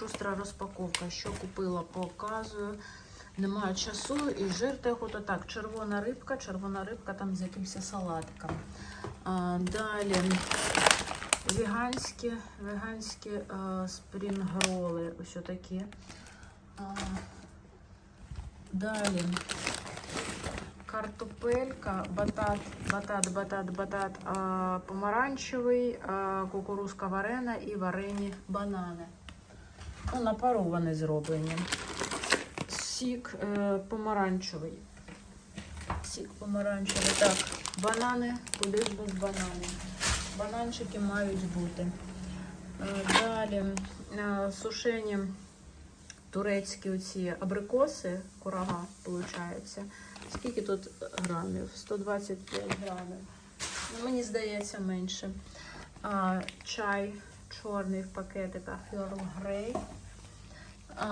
шустра розпаковка. Що купила, показую. Немає часу і жир теж так. Червона рибка, червона рибка там з якимось салатиком. А, далі веганські, веганські а, спрінгроли. Ось такі. А, далі картопелька, батат, батат, батат, батат, а, помаранчевий, а, кукурузка варена і варені банани. Ну, на пару вони зроблені. Сік е, помаранчевий. Сік помаранчевий. Так, банани, куди ж без бананів. Бананчики мають бути. Е, далі е, сушені турецькі оці абрикоси, курага, виходить. Скільки тут грамів? 125 грамів. Ну, мені здається, менше. А, чай чорний в пакетиках Earl Grey. А,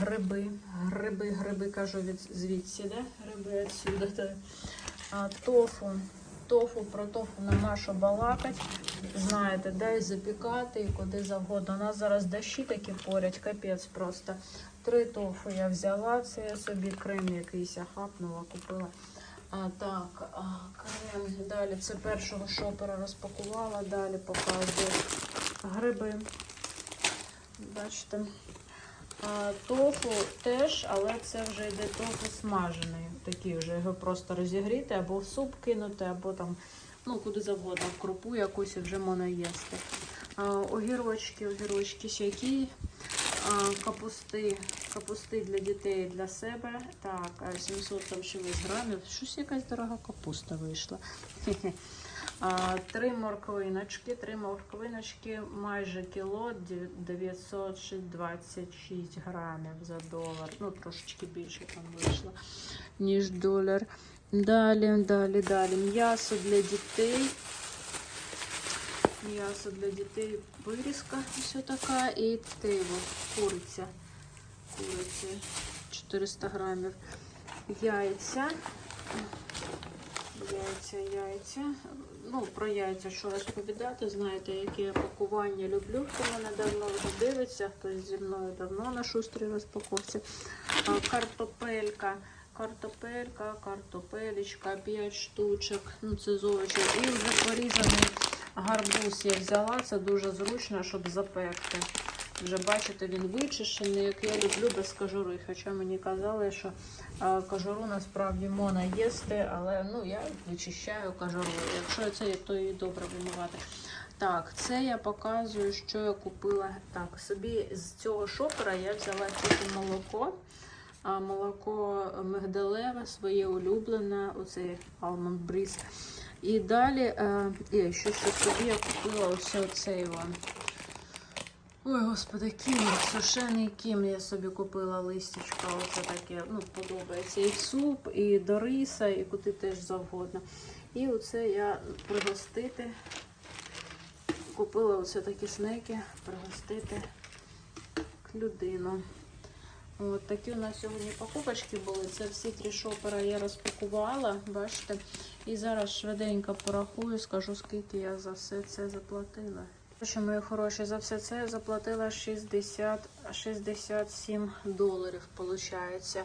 гриби, гриби, гриби, кажу від звідси, да? Гриби відсюди. та. А, тофу. Тофу, про тофу нема що балакать. Знаєте, де запікати і куди завгодно. У нас зараз дощі такі поряд, капець просто. Три тофу я взяла, це я собі крем якийсь хапнула, купила. А, так, а, крем. Далі це першого шопера розпакувала, далі показую гриби. Бачите. Тофу теж, але це вже йде тофу смажений. Такий вже його просто розігріти, або в суп кинути, або там, ну, куди завгодно, в крупу якусь вже можна їсти. Огірочки, огірочки сякі, капусти, капусти для дітей для себе. Так, 700 там чимось грамів. Щось якась дорога капуста вийшла. Три морквиночки, три морквиночки, майже кіло, 926 грамів за долар. Ну, трошечки більше там вийшло, ніж долар. Далі, далі, далі. М'ясо для дітей. М'ясо для дітей, вирізка ось така. І тиво, куриця. Куриця 400 грамів. Яйця. Яйця. Ну, про яйця, що розповідати, знаєте, яке я пакування люблю, хто мене давно вже дивиться, хтось зі мною давно на шустрій розпаковці. Картопелька, картопелька, картопелечка, 5 штучок. Ну, це з овочів. І вже порізаний гарбуз я взяла. Це дуже зручно, щоб запекти. Вже бачите, він вичищений, як я люблю без кожури. Хоча мені казали, що кожуру насправді можна їсти, але ну, я вичищаю кожуру. Якщо це, то і добре вимивати. Так, це я показую, що я купила. Так, собі з цього шопера я взяла тільки молоко. А молоко мигдалеве, своє улюблене, оцей Almond Breeze. І далі, е, і ще собі я купила ось оцей вон. Ой, господи, кім, сушений кім я собі купила листячка. Оце таке, ну, подобається. І суп, і до риса, і куди теж завгодно. І оце я пригостити. Купила оце такі снеки, пригостити людину. От такі у нас сьогодні покупочки були. Це всі три шопера я розпакувала, бачите. І зараз швиденько порахую, скажу, скільки я за все це заплатила. Що, мої хороші, за все це я заплатила 60, 67 доларів, виходить.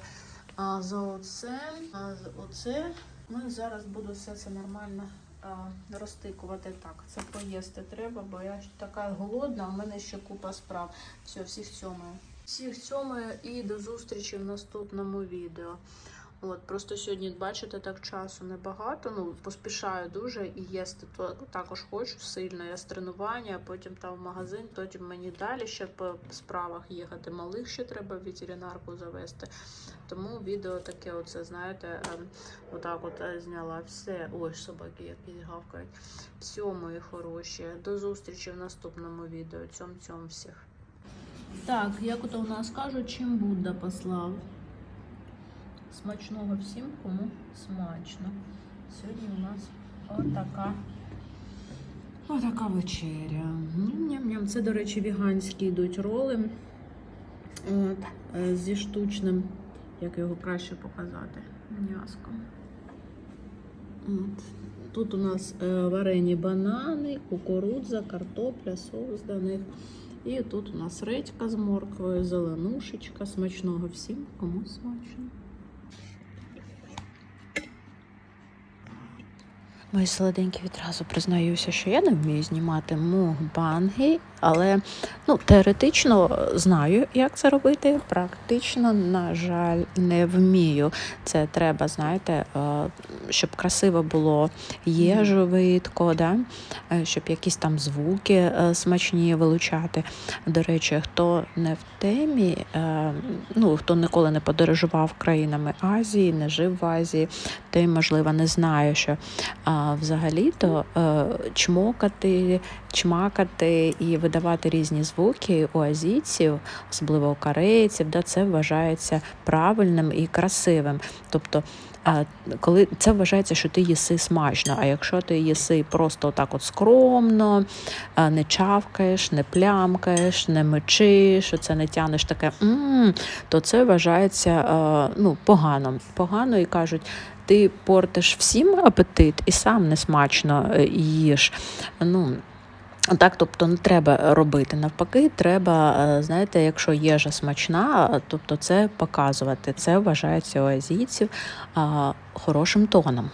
А за оце, а за оце, ну і зараз буду все це нормально а, розтикувати. Так, це поїсти треба, бо я така голодна, у мене ще купа справ. Все, всіх цьомаю. Всіх цьомаю і до зустрічі в наступному відео. От, просто сьогодні, бачите, так часу небагато. Ну, поспішаю дуже і їсти також хочу сильно. Я з тренування, а потім там в магазин, потім мені далі ще по справах їхати. Малих ще треба в ветеринарку завести. Тому відео таке, оце, знаєте, ем, отак от е, зняла все. Ой, собаки які гавкають. Все, мої хороші. До зустрічі в наступному відео. Цьом цьом всіх. Так, як ото у нас кажуть, чим Будда послав. Смачного всім, кому смачно. Сьогодні у нас отака. Отака вечеря. Ням-ням-ням. Це, до речі, веганські йдуть роли. От, е, зі штучним, як його краще показати, м'яском. Тут у нас е, варені банани, кукурудза, картопля, соус до них. І тут у нас редька з морквою, зеленушечка, смачного всім, кому смачно. Мої солоденькі відразу признаюся, що я не вмію знімати мукбанги, але ну, теоретично знаю, як це робити. Практично, на жаль, не вмію. Це треба, знаєте, е, щоб красиво було їжу видко, да? е, щоб якісь там звуки е, смачні вилучати. До речі, хто не в темі, ну хто ніколи не подорожував країнами Азії, не жив в Азії, той, можливо, не знає, що взагалі-то е, чмокати, чмакати і видавати різні звуки у азійців, особливо у корейців, да, це вважається правильним і красивим. Тобто, е, коли це вважається, що ти їси смачно, а якщо ти їси просто так от скромно, е, не чавкаєш, не плямкаєш, не мечиш, це не тянеш таке, м то це вважається ну, погано. Погано і кажуть, ти портиш всім апетит і сам несмачно е, їш. Ну, так, тобто не треба робити. Навпаки, треба, е, знаєте, якщо їжа смачна, тобто це показувати. Це вважається у азійців хорошим тоном.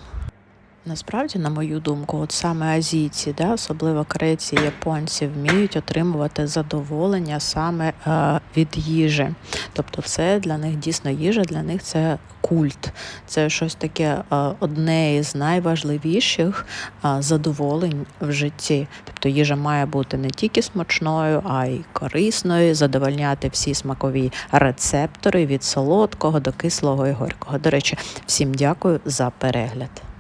Насправді, на мою думку, от саме азійці, да, особливо корейці японці, вміють отримувати задоволення саме е, від їжі. Тобто, це для них дійсно їжа, для них це культ. Це щось таке е, одне із найважливіших е, задоволень в житті. Тобто їжа має бути не тільки смачною, а й корисною, задовольняти всі смакові рецептори від солодкого до кислого і горького. До речі, всім дякую за перегляд.